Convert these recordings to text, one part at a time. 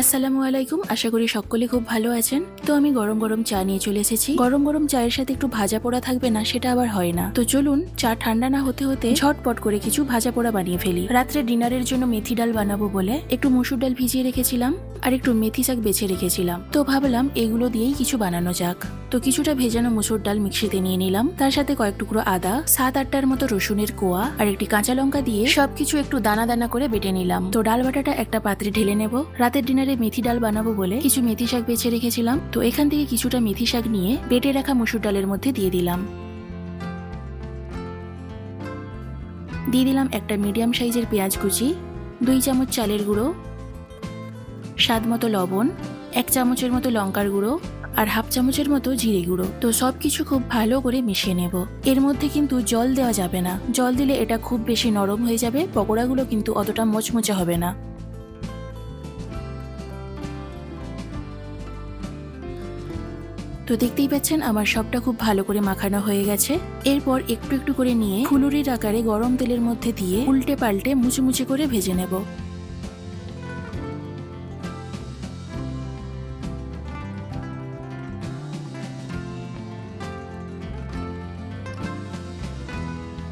আসসালামু আলাইকুম, আশা করি সকলে খুব ভালো আছেন। তো আমি গরম গরম চা নিয়ে চলে এসেছি। গরম গরম চায়ের সাথে একটু ভাজা পোড়া থাকবে না, সেটা আবার হয় না। তো চলুন, চা ঠান্ডা না হতে হতে ঝটপট করে কিছু ভাজা পোড়া বানিয়ে ফেলি। রাত্রে ডিনারের জন্য মেথি ডাল বানাবো বলে একটু মুসুর ডাল ভিজিয়ে রেখেছিলাম, আর একটু মেথি শাক বেছে রেখেছিলাম। তো ভাবলাম এগুলো দিয়েই কিছু বানানো যাক। তো কিছুটা ভেজানো মুসুর ডাল মিক্সিতে নিয়ে নিলাম। তার সাথে কয়েক টুকরো আদা, সাত আটটার মতো রসুনের কোয়া, আর একটি কাঁচা লঙ্কা দিয়ে সবকিছু একটু দানা দানা করে বেটে নিলাম। তো ডাল বাটাটা একটা পাত্রে ঢেলে নেব। রাতের ডিনারে মেথি ডাল বানাবো বলে কিছু মেথি শাক বেছে রেখেছিলাম। তো এখান থেকে কিছুটা মেথি শাক নিয়ে বেটে রাখা মুসুর ডালের মধ্যে দিয়ে দিলাম। দিয়ে দিলাম একটা মিডিয়াম সাইজের পেঁয়াজ কুচি, দুই চামচ চালের গুঁড়ো, স্বাদ মতো লবণ, এক চামচের মতো লঙ্কার গুঁড়ো আর হাফ চামচের মতো জিরে গুঁড়ো। তো সব কিছু খুব ভালো করে মিশিয়ে নেব। এর মধ্যে কিন্তু জল দেওয়া যাবে না। জল দিলে এটা খুব বেশি নরম হয়ে যাবে, পকোড়াগুলো কিন্তু অতটা মচমচে হবে না। তো দেখতেই পাচ্ছেন, আমার সবটা খুব ভালো করে মাখানো হয়ে গেছে। এরপর একটু একটু করে নিয়ে ফুলুরির আকারে গরম তেলের মধ্যে দিয়ে উল্টে পাল্টে মুচে করে ভেজে নেব।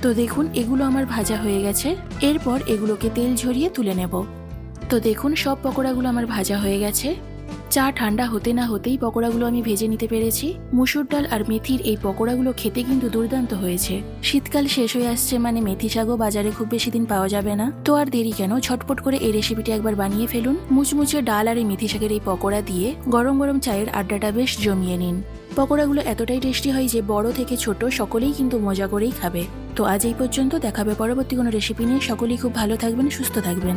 তো দেখুন, এগুলো আমার ভাজা হয়ে গেছে। এরপর এগুলোকে তেল ঝরিয়ে তুলে নেব। তো দেখুন, সব পকোড়াগুলো আমার ভাজা হয়ে গেছে। চা ঠান্ডা হতে না হতেই পকোড়াগুলো আমি ভেজে নিতে পেরেছি। মুসুর ডাল আর মেথির এই পকোড়াগুলো খেতে কিন্তু দুর্দান্ত হয়েছে। শীতকাল শেষ হয়ে আসছে মানে মেথি শাকও বাজারে খুব বেশি দিন পাওয়া যাবে না। তো আর দেরি কেন? ঝটপট করে এই রেসিপিটি একবার বানিয়ে ফেলুন। মুচমুচে ডাল আর এই মেথি শাকের এই পকোড়া দিয়ে গরম গরম চায়ের আড্ডাটা বেশ জমিয়ে নিন। পকোড়াগুলো এতটাই টেস্টি হয় যে বড় থেকে ছোট সকলেই কিন্তু মজা করেই খাবে। তো আজ এই পর্যন্ত দেখাবে পরবর্তী কোনো রেসিপি নিয়ে। সকলেই খুব ভালো থাকবেন, সুস্থ থাকবেন।